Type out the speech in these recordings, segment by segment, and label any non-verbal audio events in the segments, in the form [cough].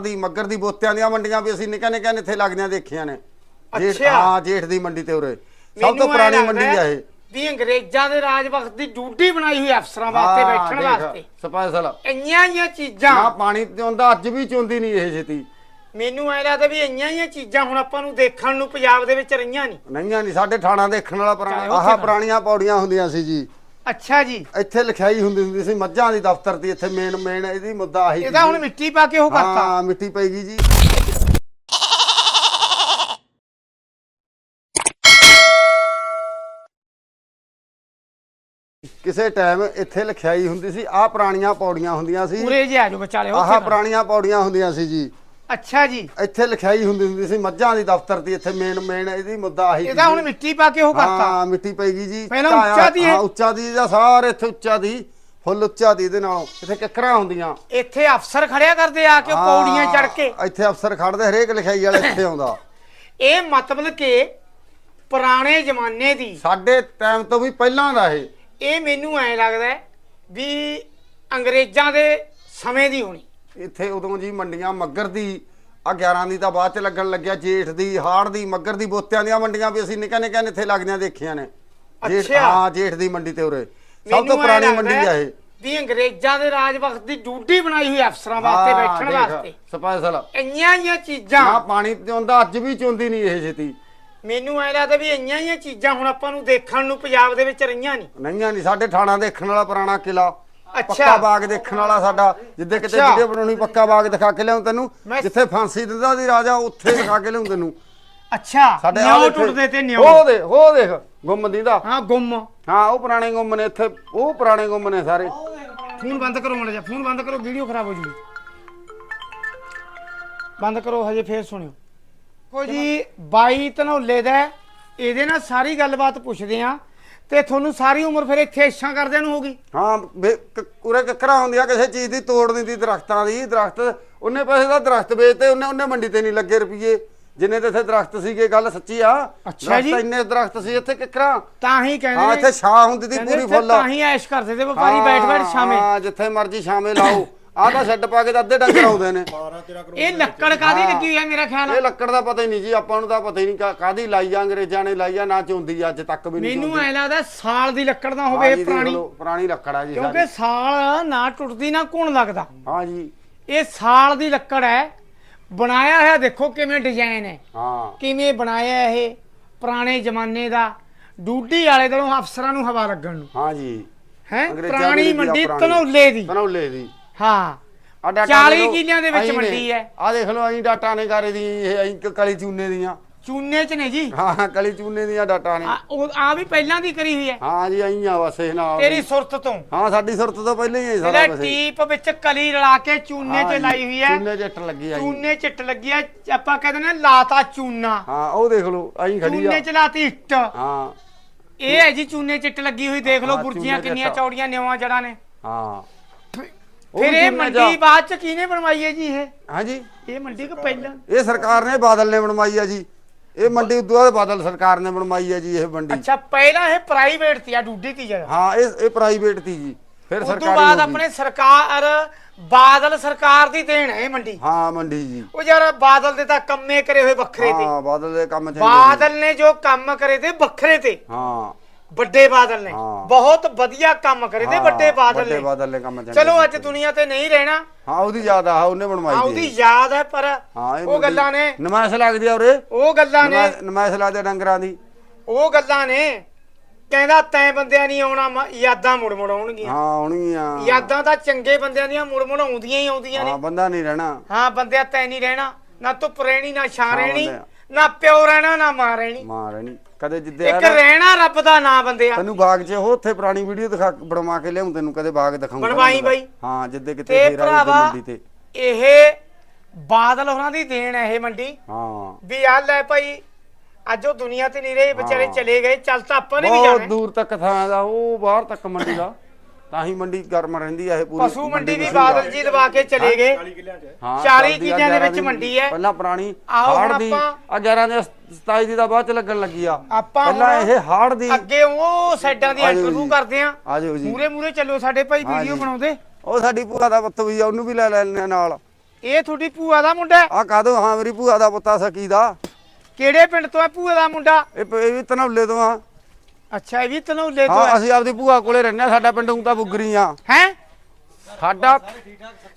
ਦੀ ਮੱਗਰ ਦੀ ਬੋਤਿਆਂ ਦੀਆਂ ਮੰਡੀਆਂ ਵੀ ਅਸੀਂ ਨਿੱਕਾ ਨਿੱਕਾ ਇੱਥੇ ਲੱਗਦੀਆਂ ਦੇਖੀਆਂ ਨੇ। ਜੇਠ ਅੱਛਾ। ਹਾਂ ਜੇਠ ਦੀ ਮੰਡੀ ਤੇ ਉਰੇ। ਸਭ ਤੋਂ ਮੈਨੂੰ ਐਂ ਪੁਰਾਣੀ ਲੱਗਦਾ ਮੰਡੀ ਆ ਇਹ। ਵੀ ਅੰਗਰੇਜ਼ਾਂ ਦੇ ਰਾਜ ਵਕਤ ਦੀ ਡਿਊਟੀ ਬਣਾਈ ਹੋਈ ਅਫਸਰਾਂ ਵਾਸਤੇ ਹਾਂ, ਬੈਠਣ ਵਾਸਤੇ। ਸਪੈਸ਼ਲ। ਇੰਨੀਆਂ ਜੀਆਂ ਨਾ ਚੀਜ਼ਾਂ ਪਾਣੀ ਚੋਂਦਾ ਅੱਜ ਵੀ ਚੋਂਦੀ ਨਹੀਂ ਇਹ ਛੇਤੀ। ਮੈਨੂੰ ਐ ਲੱਗਦਾ ਵੀ ਇੰਨੀਆਂ ਜੀਆਂ ਚੀਜ਼ਾਂ ਹੁਣ ਆਪਾਂ ਨੂੰ ਦੇਖਣ ਨੂੰ ਪੰਜਾਬ ਦੇ ਵਿੱਚ ਰਹੀਆਂ ਨਹੀਂ। ਨਹੀਂਆਂ ਨਹੀਂ ਸਾਡੇ ਠਾਣਾ ਦੇਖਣ ਵਾਲਾ ਪੁਰਾਣਾ ਆਹ। ਪੁਰਾਣੀਆਂ ਪੌੜੀਆਂ ਹੁੰਦੀਆਂ ਸੀ ਜੀ। ਅੱਛਾ ਜੀ। ਇੱਥੇ ਲਿਖਾਈ ਹੁੰਦੀ ਹੁੰਦੀ ਸੀ ਮੱਝਾਂ ਦੀ ਦਫ਼ਤਰ ਦੀ ਇੱਥੇ ਮੇਨ ਮੇਨ ਇਹਦੀ ਮੁੱਦਾ ਆਹੀ ਇਹਦਾ ਹੁਣ ਮਿੱਟੀ ਪਾ ਕੇ ਉਹ ਕਰਤਾ। ਹਾਂ ਮਿੱਟੀ ਪਈਗੀ ਜੀ। ਕਿਸੇ ਟਾਈਮ ਇੱਥੇ ਲਿਖਾਈ ਹੁੰਦੀ ਸੀ ਆਹ ਪੁਰਾਣੀਆਂ ਪੌੜੀਆਂ ਹੁੰਦੀਆਂ ਸੀ। ਪੂਰੇ ਜੇ ਆਜੋ ਵਿਚਾਲੇ ਆਹ। ਪੁਰਾਣੀਆਂ ਪੌੜੀਆਂ ਹੁੰਦੀਆਂ ਸੀ ਜੀ। ਅੱਛਾ ਜੀ। ਇੱਥੇ ਲਿਖਾਈ ਹੁੰਦੀ ਹੁੰਦੀ ਸੀ ਮੱਝਾਂ ਦੀ ਦਫ਼ਤਰ ਦੀ ਇੱਥੇ ਮੇਨ ਮੇਨ ਇਹਦੀ ਮੁੱਦਾ ਆਹੀ ਇਹਦਾ ਹੁਣ ਮਿੱਟੀ ਪਾ ਕੇ ਉਹ ਕਰਤਾ। ਹਾਂ ਮਿੱਟੀ ਪਈਗੀ ਜੀ। ਪਹਿਲਾਂ ਉੱਚਾ ਦੀ? ਹਾਂ ਉੱਚਾ ਦੀ ਦਾ ਸਾਰੇ ਇੱਥੇ ਉੱਚਾ ਦੀ ਫੁੱਲ ਉੱਚਾ ਦੀ ਇਹਦੇ ਨਾਲੋਂ। ਇੱਥੇ ਕਿੱਕਰਾਂ ਹੁੰਦੀਆਂ। ਇੱਥੇ ਅਫਸਰ ਖੜਿਆ ਕਰਦੇ ਆ ਕੇ ਪੌੜੀਆਂ ਚੜ ਕੇ। ਇੱਥੇ ਅਫਸਰ ਖੜਦੇ ਹਰੇਕ ਲਿਖਾਈ ਵਾਲਾ ਇੱਥੇ ਆਉਂਦਾ। [laughs] ਇਹ ਮਤਲਬ ਕਿ ਪੁਰਾਣੇ ਜ਼ਮਾਨੇ ਦੀ। ਸਾਡੇ ਟਾਈਮ ਤੋਂ ਵੀ ਪਹਿਲਾਂ ਦਾ ਇਹ। ਇਹ ਮੈਨੂੰ ਐ ਲੱਗਦਾ ਵੀ ਅੰਗਰੇਜ਼ਾਂ ਦੇ ਸਮੇਂ ਦੀ ਹੋਣੀ। ਇੱਥੇ ਉਦੋਂ ਜੀ ਮੰਡੀਆਂ ਮੱਗਰ ਦੀ ਆ 11 ਦੀ ਤਾਂ ਬਾਅਦ ਚ ਲੱਗਣ ਲੱਗਿਆ ਜੇਠ ਦੀ ਹਾੜ ਦੀ ਮੱਗਰ ਦੀ ਬੋਤਿਆਂ ਦੀਆਂ ਮੰਡੀਆਂ ਵੀ ਅਸੀਂ ਨਿੱਕਾ ਨਿੱਕਾ ਇੱਥੇ ਲੱਗਦੀਆਂ ਦੇਖੀਆਂ ਨੇ। ਜੇਠ ਅੱਛਾ। ਹਾਂ ਜੇਠ ਦੀ ਮੰਡੀ ਤੇ ਉਰੇ। ਸਭ ਤੋਂ ਮੈਨੂੰ ਐਂ ਪੁਰਾਣੀ ਲੱਗਦਾ ਮੰਡੀ ਆ ਇਹ। ਵੀ ਅੰਗਰੇਜ਼ਾਂ ਦੇ ਰਾਜ ਵਕਤ ਦੀ ਡਿਊਟੀ ਬਣਾਈ ਹੋਈ ਅਫਸਰਾਂ ਵਾਸਤੇ ਬੈਠਣ ਵਾਸਤੇ। ਸਪੈਸ਼ਲ। ਇੰਨੀਆਂ ਜੀਆਂ ਨਾ ਚੀਜ਼ਾਂ ਪਾਣੀ ਚੋਂਦਾ ਅੱਜ ਵੀ ਚੋਂਦੀ ਨਹੀਂ ਇਹ ਛੇਤੀ। ਮੈਨੂੰ ਐ ਲੱਗਦਾ ਵੀ ਇੰਨੀਆਂ ਜੀਆਂ ਚੀਜ਼ਾਂ ਹੁਣ ਆਪਾਂ ਨੂੰ ਦੇਖਣ ਨੂੰ ਪੰਜਾਬ ਦੇ ਵਿੱਚ ਰਹੀਆਂ ਨਹੀਂ। ਨਹੀਂਆਂ ਨਹੀਂ ਸਾਡੇ ਠਾਣਾ ਦੇਖਣ ਵਾਲਾ ਪੁਰਾਣਾ ਕਿਲਾ। ਪੱਕਾ ਬਾਗ ਦੇਖਣ ਵਾਲਾ ਸਾਡਾ ਜਿੱਦੇ ਕਿਤੇ ਅੱਛਾ। ਵੀਡੀਓ ਬਣਾਉਣੀ ਪੱਕਾ ਬਾਗ ਦਿਖਾ ਕੇ ਲਿਆਉਂ ਤੈਨੂੰ। ਮੈਂ- ਜਿੱਥੇ ਫਾਂਸੀ ਦਿੰਦਾ ਸੀ ਰਾਜਾ ਉੱਥੇ ਦਿਖਾ ਕੇ ਲਿਆਉਂ ਤੈਨੂੰ। ਅੱਛਾ ਸਾਡੇ ਆਹ ਨਿਉ ਦੇਖੇ- ਟੁੱਟਦੇ ਤੇ ਨਿਉ। ਉਹ ਦੇ ਉਹ ਦੇਖ ਗੁੰਮ ਦੀਦਾ ਹਾਂ ਗੁੰਮ। ਹਾਂ ਉਹ ਪੁਰਾਣੇ ਗੁੰਮ ਨੇ ਇੱਥੇ ਉਹ ਪੁਰਾਣੇ ਗੁੰਮ ਨੇ ਸਾਰੇ। ਫੋਨ ਬੰਦ ਕਰੋ ਮੜ ਜਾ ਫੋਨ ਬੰਦ ਕਰੋ ਵੀਡੀਓ ਖਰਾਬ ਹੋ ਜੂਗੀ। ਬੰਦ ਕਰੋ ਹਜੇ ਫੇਰ ਸੁਣਿਓ। ਕੋ ਜੀ 22 ਧਨੌਲੇ ਦਾ ਹੈ। ਇਹਦੇ ਨਾਲ ਸਾਰੀ ਗੱਲਬਾਤ ਪੁੱਛਦੇ ਆ। ਤੇ ਤੁਹਾਨੂੰ ਸਾਰੀ ਉਮਰ ਫਿਰ ਇੱਥੇ ਇੱਛਾ ਕਰਦਿਆਂ ਨੂੰ ਹੋਗੀ ਹਾਂ ਬੇ- ਕ- ਉਰੇ ਕਿੱਕਰਾਂ ਹੁੰਦੀਆਂ ਕਿਸੇ ਚੀਜ਼ ਦੀ ਤੋੜ ਨਹੀਂ ਦੀ ਦਰਖਤਾਂ ਦੀ। ਦਰਖਤ ਉਹਨੇ ਪੈਸੇ ਦਾ ਦਰਖਤ ਵੇਚਤੇ ਉਹਨੇ ਉਹਨੇ ਮੰਡੀ ਤੇ ਨਹੀਂ ਲੱਗੇ ਰੁਪਏ ਜਿੰਨੇ ਤੇ ਇੱਥੇ ਦਰਖਤ ਸੀਗੇ ਗੱਲ ਸੱਚੀ ਆ। ਅੱਛਾ ਜੀ। ਇੰਨੇ ਦਰਖਤ ਸੀ ਇੱਥੇ ਕਿੱਕਰਾਂ ਤਾਂ ਹੀ ਕਹਿੰਦੇ ਹਾਂ ਨੇ- ਇੱਥੇ ਛਾਂ ਹੁੰਦੀ ਕਹਿੰਦੇ ਪੂਰੀ ਇੱਥੇ ਫੁੱਲ। ਤਾਂ ਹੀ ਐਸ਼ ਕਰਦੇ ਤੇ ਵਪਾਰੀ ਬੈਠ ਬੈਠ ਸ਼ਾਮੇ ਹਾਂ ਜਿੱਥੇ ਮਰਜ਼ੀ ਛਾਵੇਂ ਲਾਓ। ਆਹ ਤਾਂ ਛੱਡ ਪਾ ਕੇ ਤਾਂ ਅੱਧੇ ਡੰਗਰ ਆਉਂਦੇ ਨੇ। ਇਹ ਲੱਕੜ ਕਾਦੀ ਲੱਗੀ ਹੋਈ ਹੈ ਮੇਰਾ ਖਿਆਲ ਇਹ ਲੱਕੜ ਦਾ ਪਤਾ ਹੀ ਨਹੀਂ ਜੀ ਆਪਾਂ ਨੂੰ ਤਾਂ ਪਤਾ ਹੀ ਨਹੀਂ ਕਾ- ਕਾਹਦੀ ਲਾਈ ਆ ਅੰਗਰੇਜ਼ਾਂ ਨੇ ਲਾਈ ਆ ਨਾ ਚੁੰਦੀ ਅੱਜ ਤੱਕ ਵੀ ਨਹੀਂ ਮੈਨੂੰ ਐ ਲੱਗਦਾ ਸਾਲ ਦੀ ਲੱਕੜ ਨਾ ਹੋਵੇ ਇਹ ਪੁਰਾਣੀ। ਪੁਰਾਣੀ ਲੱਕੜ ਆ ਜੀ ਕਿਉਂਕਿ ਸਾਲ ਨਾ ਟੁੱਟਦੀ ਨਾ ਘੁਣ ਲੱਗਦਾ। ਹਾਂ ਜੀ। ਇਹ ਸਾਲ ਦੀ ਲੱਕੜ ਹੈ। ਬਣਾਇਆ ਹੋਇਆ ਦੇਖੋ ਕਿਵੇਂ ਡਿਜ਼ਾਈਨ ਹੈ। ਹਾਂ। ਕਿਵੇਂ ਬਣਾਇਆ ਇਹ ਪੁਰਾਣੇ ਜ਼ਮਾਨੇ ਦਾ। ਡੂਡੀ ਵਾਲੇ ਕੋਲੋਂ ਅਫਸਰਾਂ ਨੂੰ ਹਵਾ ਲੱਗਣ ਨੂੰ। ਹਾਂ ਜੀ। ਹੈ? ਅੰਗਰੇਜ਼ਾਂ ਪੁਰਾਣੀ ਮੰਡੀ ਪੁਰਾਣੀ। ਧਨੌਲੇ ਦੀ। ਧਨੌਲੇ ਦੀ। ਹਾਂ। ਆ ਡਾਟਾ 40 ਕਿੱਲਿਆਂ ਦੇ ਵਿੱਚ ਮੰਡੀ ਹੈ। ਆ ਦੇਖ ਲਓ ਅਸੀਂ ਡਾਟਾ ਨੇ ਕਰੇ ਦੀ ਇਹ ਅਸੀਂ ਕਲੀ ਚੂਨੇ ਦੀਆਂ। ਚੂਨੇ ਚ ਨੇ ਜੀ। ਹਾਂ ਹਾਂ ਕਲੀ ਚੂਨੇ ਦੀਆਂ ਡਾਟਾ ਨੇ। ਆ ਉਹ ਆ ਵੀ ਪਹਿਲਾਂ ਦੀ ਕਰੀ ਹੋਈ ਹੈ ਹਾਂ ਜੀ ਆਈ ਆ ਬਸ ਇਹ ਨਾਲ ਤੇਰੀ ਸੁਰਤ ਤੋਂ। ਹਾਂ ਸਾਡੀ ਸੁਰਤ ਤੋਂ ਪਹਿਲਾਂ ਹੀ ਹੈ ਸਾਰਾ ਇਹਦਾ ਕੁਝ ਟੀਪ ਵਿੱਚ ਕਲੀ ਰਲਾ ਕੇ ਚੂਨੇ ਹਾਂ ਜੀ, ਲਾਈ ਹੋਈ ਹੈ ਚੂਨੇ ਜੱਟ ਲੱਗੀ ਆ ਜੀ ਚੂਨੇ ਚਿੱਟ ਲੱਗੀ ਹੈ ਆਪਾਂ ਕਹਿੰਦੇ ਨੇ ਲਾਤਾ ਚੂਨਾ। ਹਾਂ ਉਹ ਦੇਖ ਲਓ ਆਈ ਖੜੀ ਚੂਨੇ ਆ ਚ ਲਾਤੀ ਇੱਟ। ਹਾਂ। ਇਹ ਹੈ ਜੀ ਚੂਨੇ ਚਿੱਟ ਲੱਗੀ ਹੋਈ ਦੇਖ ਲਓ ਹਾਂ, ਬੁਰਜੀਆਂ ਚੂਨੇ ਕਿੰਨੀਆਂ। ਚੌੜੀਆਂ ਨਿਵਾਂ ਜੜਾਂ ਨੇ। ਹਾਂ। ਫਿਰ ਇਹ ਮੰਡੀ ਬਾਅਦ ਚ ਕਿਹਨੇ ਬਣਵਾਈ ਹੈ ਜੀ ਇਹ? ਹਾਂ ਜੀ ਇਹ ਮੰਡੀ ਕਿ ਪਹਿਲਾਂ? ਇਹ ਸਰਕਾਰ ਨੇ ਬਾਦਲ ਨੇ ਬਣਵਾਈ ਆ ਜੀ। ਇਹ ਮੰਡੀ ਉਦੋਂ ਬਾਅਦ ਬਾਦਲ ਸਰਕਾਰ ਨੇ ਬਣਵਾਈ ਆ ਜੀ ਇਹ ਮੰਡੀ। ਅੱਛਾ ਪਹਿਲਾਂ ਇਹ ਪ੍ਰਾਈਵੇਟ ਸੀ ਆ ਡੂਡੀ ਤੀ ਜਗ੍ਹਾ? ਹਾਂ ਇਹ ਇਹ ਪ੍ਰਾਈਵੇਟ ਤੀ ਜੀ। ਫਿਰ ਸਰਕਾਰੀ ਬਾਅਦ ਹੋ ਗਈ। ਆਪਣੇ ਸਰਕਾਰ ਬਾਦਲ ਸਰਕਾਰ ਦੀ ਦੇਣ ਹੈ ਮੰਡੀ। ਹਾਂ ਮੰਡੀ ਜੀ। ਉਹ ਯਾਰ ਬਾਦਲ ਦੇ ਤਾਂ ਕੰਮੇ ਕਰੇ ਹੋਏ ਵੱਖਰੇ ਤੇ। ਹਾਂ ਬਾਦਲ ਦੇ ਕੰਮ ਸੀ। ਬਾਦਲ ਨੇ ਜੋ ਕੰਮ ਕਰੇ ਤੇ ਵੱਖਰੇ ਤੇ। ਹਾਂ। ਵੱਡੇ ਬਾਦਲ ਨੇ। ਹਾਂ। ਬਹੁਤ ਵਧੀਆ ਕੰਮ ਕਰੇ ਤੇ ਹਾਂ, ਵੱਡੇ ਬਾਦਲ ਵੱਡੇ ਨੇ। ਬਾਦਲ ਨੇ ਕੰਮ ਚੰਗੇ ਚਲੋ ਅੱਜ ਕੀਤੇ। ਦੁਨੀਆ ਤੇ ਨਹੀਂ ਰਹਿਣਾ। ਹਾਂ ਉਹਦੀ ਯਾਦ ਆ ਉਹਨੇ ਬਣਵਾਈ ਆ ਦੀ ਉਹਦੀ ਯਾਦ ਹੈ ਪਰ ਹਾਂ ਇਹ ਉਹ ਗੱਲਾਂ ਨੇ। ਨਮਾਇਸ਼ ਲੱਗਦੀ ਆ ਉਰੇ। ਉਹ ਗੱਲਾਂ ਨੇ। ਨਮਾਇਸ਼- ਨਮਾਇਸ਼ ਲੱਗਦੀ ਡੰਗਰਾਂ ਦੀ। ਉਹ ਗੱਲਾਂ ਨੇ। ਕਹਿੰਦਾ ਤੈਂ ਬੰਦਿਆਂ ਨਹੀਂ ਆਉਣਾ ਮ- ਯਾਦਾਂ ਮੁੜ ਮੁੜ ਆਉਣਗੀਆਂ। ਹਾਂ ਆਉਣਗੀਆਂ। ਯਾਦਾਂ ਤਾਂ ਚੰਗੇ ਬੰਦਿਆਂ ਦੀਆਂ ਮੁੜ ਮੁੜ ਆਉਂਦੀਆਂ ਹੀ ਆਉਂਦੀਆਂ ਨੇ। ਹਾਂ ਬੰਦਾ ਨਹੀਂ ਰਹਿਣਾ। ਹਾਂ ਬੰਦਿਆ ਤੈਂ ਨਹੀਂ ਰਹਿਣਾ। ਨਾ ਧੁੱਪ ਰਹਿਣੀ ਨਾ ਛਾਂ ਹਾਂ, ਰਹਿਣੀ ਬੰਦਿਆ। ਨਾ ਪਿਓ ਰਹਿਣਾ ਨਾ ਮਾਂ ਰਹਿਣੀ। ਮਾਂ ਰਹਿਣੀ। ਕਦੇ ਜਿੱਦੇ ਇੱਕ ਆ ਰਹਿਣਾ ਰੱਬ ਦਾ ਨਾਂ ਬੰਦਿਆ ਤੈਨੂੰ ਬਾਗ 'ਚ ਉਹ ਉੱਥੇ ਪੁਰਾਣੀ ਵੀਡੀਓ ਦਿਖਾ ਬਣਵਾ ਕੇ ਲਿਆਉਂ ਤੈਨੂੰ ਕਦੇ ਬਾਗ ਦਿਖਾਉਂਗਾ ਬਣਵਾਈ ਬਾਈ। ਹਾਂ ਜਿੱਦੇ ਕਿਤੇ ਤੇ ਫੇਰ ਆਈ ਭਰਾਵਾ ਮੰਡੀ ਤੇ ਇਹ ਬਾਦਲ ਹੋਰਾਂ ਦੀ ਦੇਣ ਹੈ ਇਹ ਮੰਡੀ ਹਾਂ ਵੀ ਆ ਲੈ ਭਾਈ ਅੱਜ ਉਹ ਦੁਨੀਆ ਤੇ ਨਹੀਂ ਰਹੇ ਵਿਚਾਰੇ ਹਾਂ। ਚਲੇ ਗਏ ਚੱਲ ਤਾਂ ਆਪਾਂ ਨੇ ਵੀ ਬਹੁਤ ਜਾਣਾ। ਦੂਰ ਤੱਕ ਥਾਂ ਦਾ ਉਹ ਬਾਹਰ ਤੱਕ ਮੰਡੀ ਦਾ [coughs] ਤਾਂ ਹੀ ਮੰਡੀ ਗਰਮ ਰਹਿੰਦੀ ਆ ਇਹ ਪੂਰੀ ਪਸ਼ੂ ਮੰਡੀ ਆ। ਬਾਦਲ ਜੀ ਦਵਾ ਕੇ ਚਲੇ ਗਏ ਹਾਂ ਚਾਲੀ ਚੱਲਦੀ ਆ ਕਿੱਲਿਆਂ ਦੇ ਵਿੱਚ ਮੰਡੀ ਹੈ। ਪਹਿਲਾਂ ਪੁਰਾਣੀ ਆਓ ਹੁਣ ਹਾੜ ਦੀ ਆਪਾਂ- ਆ 11 ਦੇ 27 ਦੀ ਦਾ ਬਾਅਦ ਚ ਲੱਗਣ ਲੱਗੀ ਆ। ਆਪਾਂ ਪਹਿਲਾਂ ਹੁਣ ਇਹ ਹਾੜ ਦੀ ਅੱਗੇ ਉਹ ਸਾਈਡਾਂ ਦੀ ਇੰਟਰਵਿਊ ਜੀ। ਕਰਦੇ ਆ। ਆਜੋ ਜੀ। ਮੂਰੇ ਮੂਰੇ ਚੱਲੋ ਸਾਡੇ ਭਾਈ ਹਾਂ ਵੀਡੀਓ ਜੀ। ਬਣਾਉਂਦੇ। ਉਹ ਸਾਡੀ ਭੂਆ ਦਾ ਪੁੱਤ ਵੀ ਆ ਉਹਨੂੰ ਵੀ ਲੈ ਲੈਣੇ ਨਾਲ। ਇਹ ਤੁਹਾਡੀ ਭੂਆ ਦਾ ਮੁੰਡਾ ਹੈ? ਆ ਕਾਦੋ ਹਾਂ ਮੇਰੀ ਭੂਆ ਦਾ ਪੁੱਤਾ ਸਕੀ ਦਾ। ਕਿਹੜੇ ਪਿੰਡ ਤੋਂ ਹੈ ਭੂਆ ਦਾ ਮੁੰਡਾ? ਇਹ ਪ- ਇਹ ਵੀ ਤਨੌਲੇ ਤੋਂ ਆ। ਅੱਛਾ ਇਹ ਵੀ ਤਨੌਲੇ ਤੋਂ ਹਾਂ ਹੈ। ਅਸੀਂ ਆਪਦੀ ਭੂਆ ਕੋਲੇ ਰਹਿੰਦੇ ਆ ਸਾਡਾ ਪਿੰਡ ਊਂ ਤਾਂ ਬੁੱਗਰੀ ਆ। ਹੈ? ਸਾਡਾ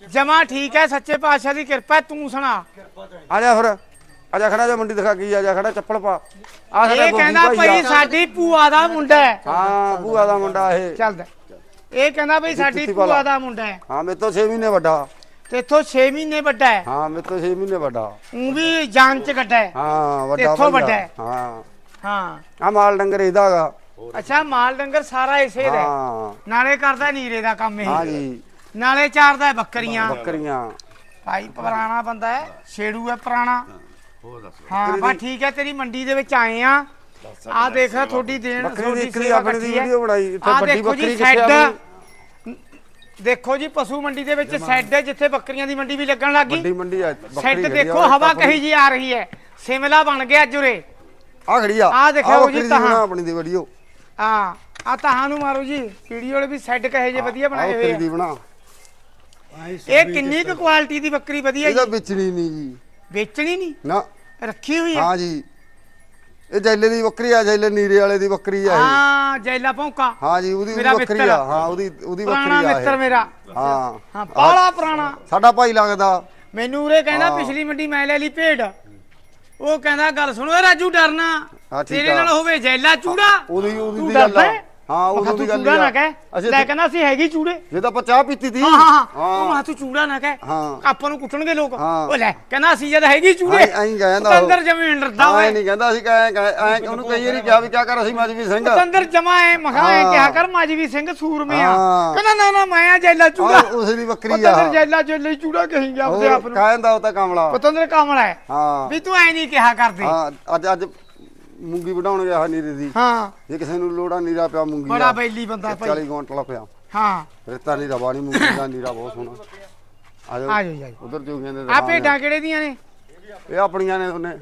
ਜਮਾ ਠੀਕ ਹੈ ਸੱਚੇ ਪਾਤਸ਼ਾਹ ਦੀ ਕਿਰਪਾ ਹੈ, ਤੂੰ ਸੁਣਾ। ਆ ਜਾ ਫਿਰ। ਆ ਜਾ ਖੜਾ ਜਾ ਮੰਡੀ ਦਿਖਾ ਕੀ ਆ ਜਾ ਖੜਾ ਚੱਪਲ ਪਾ। ਆ ਸਾਡਾ ਇਹ ਗੋਗੀ ਕਹਿੰਦਾ ਭਾਈ ਸਾਡੀ ਭੂਆ ਦਾ ਮੁੰਡਾ ਹੈ। ਹਾਂ ਭੂਆ ਦਾ ਮੁੰਡਾ ਇਹ। ਚੱਲਦਾ। ਇਹ ਕਹਿੰਦਾ ਭਾਈ ਸਾਡੀ ਭੂਆ ਵਾਲਾ। ਦਾ ਮੁੰਡਾ ਹੈ। ਹਾਂ ਮੇਰੇ ਤੋਂ 6 ਮਹੀਨੇ ਵੱਡਾ। ਤੇ ਇਥੋਂ 6 ਮਹੀਨੇ ਵੱਡਾ ਹੈ। ਹਾਂ ਮੇਰੇ ਤੋਂ 6 ਮਹੀਨੇ ਵੱਡਾ। ਉਹ ਵੀ ਜਾਨ ਚ ਗੱਡਾ ਹੈ। ਹਾਂ ਵੱਡਾ ਇੱਥੋਂ। ਵੱਡਾ ਹੈ। ਹਾਂ। ਹਾਂ। ਆ ਮਾਲ ਡੰਗਰ ਇਹਦਾ ਹੈਗਾ। ਅੱਛਾ ਮਾਲ ਡੰਗਰ ਸਾਰਾ ਇਸੇ ਦਾ ਹੈ। ਹਾਂ। ਨਾਲੇ ਕਰਦਾ ਨੀਰੇ ਦਾ ਕੰਮ ਹਾਂ ਇਹ। ਜੀ ਨਾਲੇ ਚਾਰਦਾ ਹੈ ਬੱਕਰੀਆਂ। ਬੱਕਰੀਆਂ। ਭਾਈ ਪੁਰਾਣਾ ਬੰਦਾ ਹੈ ਛੇੜੂ ਹੈ ਪੁਰਾਣਾ। ਹਾਂ ਬਾ ਠੀਕ ਹੈ ਤੇਰੀ ਮੰਡੀ ਦੇ ਵਿੱਚ ਆਏ ਆ ਆ ਦੇਖ ਤੁਹਾਡੀ ਦੇਣ ਬੱਕਰੀ ਦੀ ਸੇਵਾ ਆਪਣੀ ਦੀ। ਵੀਡੀਓ ਬਣਾਈ ਇੱਥੇ ਆਹ ਵੱਡੀ ਦੇਖੋ ਜੀ ਬੱਕਰੀ ਕਿੱਥੇ ਆ ਦੇਖੋ ਜੀ ਪਸ਼ੂ ਮੰਡੀ ਦੇ ਵਿੱਚ ਸ਼ੈੱਡ ਹੈ ਜਿੱਥੇ ਬੱਕਰੀਆਂ ਦੀ ਮੰਡੀ ਵੀ ਲੱਗਣ ਲੱਗ ਵੱਡੀ ਮੰਡੀ ਆ ਸ਼ੈੱਡ ਆ, ਦੇਖੋ ਹਵਾ ਕਹੀ ਜੀ ਆ ਰਹੀ ਹੈ। ਸਿਮਲਾ ਬਣ ਗਿਆ ਜੁਰੇ। ਆ ਖੜੀ ਆ। ਦੇਖਿਓ ਆਹ ਜੀ। ਬਣਾ ਆਪਣੀ ਦੀ ਵੀਡੀਓ। ਹਾਂ ਆ ਤਹਾਂ ਨੂੰ ਮਾਰੋ ਜੀ। ਵੀਡੀਓ ਵਾਲੇ ਵੀ ਸ਼ੈੱਡ ਕਹੇ ਜੇ ਵਧੀਆ ਬਣਾਏ ਹੋਏ ਆ ਦੀ ਬਣਾ। ਇਹ ਕਿੰਨੀ ਕੁ ਕੁਆਲਿਟੀ ਦੀ ਬੱਕਰੀ ਵਧੀਆ ਇਹਦਾ ਜੀ? ਵਿਚਣੀ ਨਹੀਂ ਜੀ। ਵੇਚਣੀ ਨਹੀਂ? ਨਾ। ਰੱਖੀ ਹੋਈ ਹੈ? ਹਾਂ ਜੀ। ਇਹ ਜੈਲੇ ਦੀ ਬੱਕਰੀ ਆ ਜੈਲੇ ਨੀਰੇ ਵਾਲੇ ਦੀ ਬੱਕਰੀ ਆ ਇਹ। ਹਾਂ ਜੈਲਾ ਭੌਂਕਾ। ਹਾਂ ਜੀ ਉਹਦੀ ਉਹਦੀ ਬੱਕਰੀ ਮਿੱਤਰ। ਆ। ਹਾਂ ਉਹਦੀ ਉਹਦੀ ਪੁਰਾਣਾ ਬੱਕਰੀ ਆ ਮਿੱਤਰ ਇਹ ਮੇਰਾ। ਹਾਂ। ਹਾਂ ਬਾਲਾ ਪੁਰਾਣਾ। ਸਾਡਾ ਭਾਈ ਲੱਗਦਾ। ਮੈਨੂੰ ਉਰੇ ਕਹਿੰਦਾ। ਪਿਛਲੀ ਮੰਡੀ ਮੈਂ ਲੈ ਲਈ ਭੇਡ। ਉਹ ਕਹਿੰਦਾ ਗੱਲ ਸੁਣੋ ਏ ਰਾਜੂ ਡਰਨਾ। ਹਾਂ, ਠੀਕ ਤੇਰੇ ਆ। ਨਾਲ ਹੋਵੇ ਜੈਲਾ ਚੂੜਾ। ਉਹਦੀ ਉਹਦੀ ਤੂੰ ਦੀ ਗੱਲ ਡਰਦਾ ਆ। ਹੈ? ਹਾਂ ਉਹਦੀ ਤੂੰ ਗੱਲ ਚੂੜਾ ਨਾ ਕਹਿ। ਲੈ ਕਹਿੰਦਾ ਅਸੀਂ ਹੈਗੀ ਚੂੜੇ। ਜੇ ਤਾਂ ਆਪਾਂ ਚਾਹ ਪੀਤੀ ਤੀ। ਹਾਂ ਹਾਂ ਉਹ ਮੈਂ ਤੂੰ ਚੂੜਾ ਨਾ ਕਹਿ। ਹਾਂ। ਆਪਾਂ ਨੂੰ ਕੁੱਟਣਗੇ ਲੋਕ। ਉਹ ਲੈ ਕਹਿੰਦਾ ਅਸੀਂ ਜਦ ਹੈਗੀ ਚੂੜੇ। ਐਂ- ਕਹਿੰਦਾ ਉਹ। ਪਤੰਦਰ ਜਮੀਨ ਡਰਦਾ ਓਏ। ਨਹੀਂ ਕਹਿੰਦਾ ਅਸੀਂ ਕਹੇ ਐ ਉਹਨੂੰ ਕਈ ਵਾਰੀ ਕਿਹਾ ਵੀ ਕਿਆ ਕਰ ਅਸੀਂ ਮਜਬੀ ਸਿੰਘ। ਪਤੰਦਰ ਜਮਾ ਐ ਮਖਾ ਐ। ਕਿਹਾ ਕਰ ਮਾਜਵੀ ਸਿੰਘ ਸੂਰਮੇ ਆ। ਕਹਿੰਦਾ ਨਾ ਨਾ ਮੈਂ ਆ ਜੈਲਾ ਚੂੜਾ। ਉਸ ਦੀ ਬੱਕਰੀ ਆ। ਪਤੰਦਰ ਜੈਲਾ ਜੈਲੇ ਚੂੜਾ ਕਹੀਂ ਆਪਦੇ ਆਪ ਉਹ ਨੂੰ ਕਹਿੰਦਾ ਉਹ ਤਾਂ ਕਮਲਾ। ਪਤੰਦਰ ਕਾਮਲਾ ਹੈ। ਹਾਂ। ਵੀ ਤੂੰ ਐ ਨਹੀਂ ਕਿਹਾ ਕਰਦੇ। ਹਾਂ ਅੱਜ ਅੱਜ ਮੂੰਗੀ ਵਢਾਉਣ ਗਿਆ ਨੀਰੇ ਦੀ। ਹਾਂ। ਜੇ ਕਿਸੇ ਨੂੰ ਲੋੜਾ ਨੀਰਾ ਪਿਆ ਮੂੰਗੀ ਬੜਾ ਬੈਲੀ ਬੰਦਾ ਭਾਈ। 40 ਗੁੰਟਲਾ ਪਿਆ। ਹਾਂ। ਰੇਤਾ ਨੀਰਾ ਬਾਣੀ ਮੂੰਗੀ ਦਾ ਨੀਰਾ ਬਹੁਤ ਸੋਹਣਾ। ਆ ਆ ਜਾਓ ਉਧਰ ਜੋਗੀਆਂ ਦੇ ਆ ਭੇਡਾਂ ਕਿਹੜੇ ਦੀਆਂ ਨੇ। ਇਹ ਆਪਣੀਆਂ ਨੇ ਉਹਨੇ।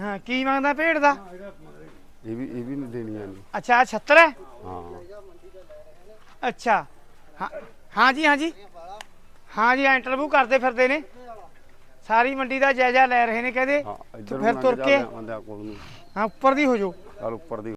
ਹਾਂ ਕੀ ਮੰਗਦਾ ਭੇਡ ਦਾ? ਇਹ ਵੀ ਇਹ ਵੀ ਨਹੀਂ ਦੇਣੀਆਂ ਨੇ ਅੱਛਾ ਆ 76 ਹੈ? ਹਾਂ। ਅੱਛਾ। ਹਾਂ ਹਾਂ ਜੀ ਹਾਂ ਜੀ। ਹਾਂ ਜੀ ਇੰਟਰਵਿਊ ਕਰਦੇ ਫਿਰਦੇ ਨੇ। ਸਾਰੀ ਮੰਡੀ ਦਾ ਜਾਇਜ਼ਾ ਲੈ ਰਹੇ ਨੇ ਕਹਿੰਦੇ। ਹਾਂ ਤੂੰ ਇੱਧਰ ਫਿਰ ਤੁਰ ਕੇ ਹਾਂ ਉੱਪਰ ਦੀ ਹੋ ਜਾਓ। ਚੱਲ ਉੱਪਰ ਦੀ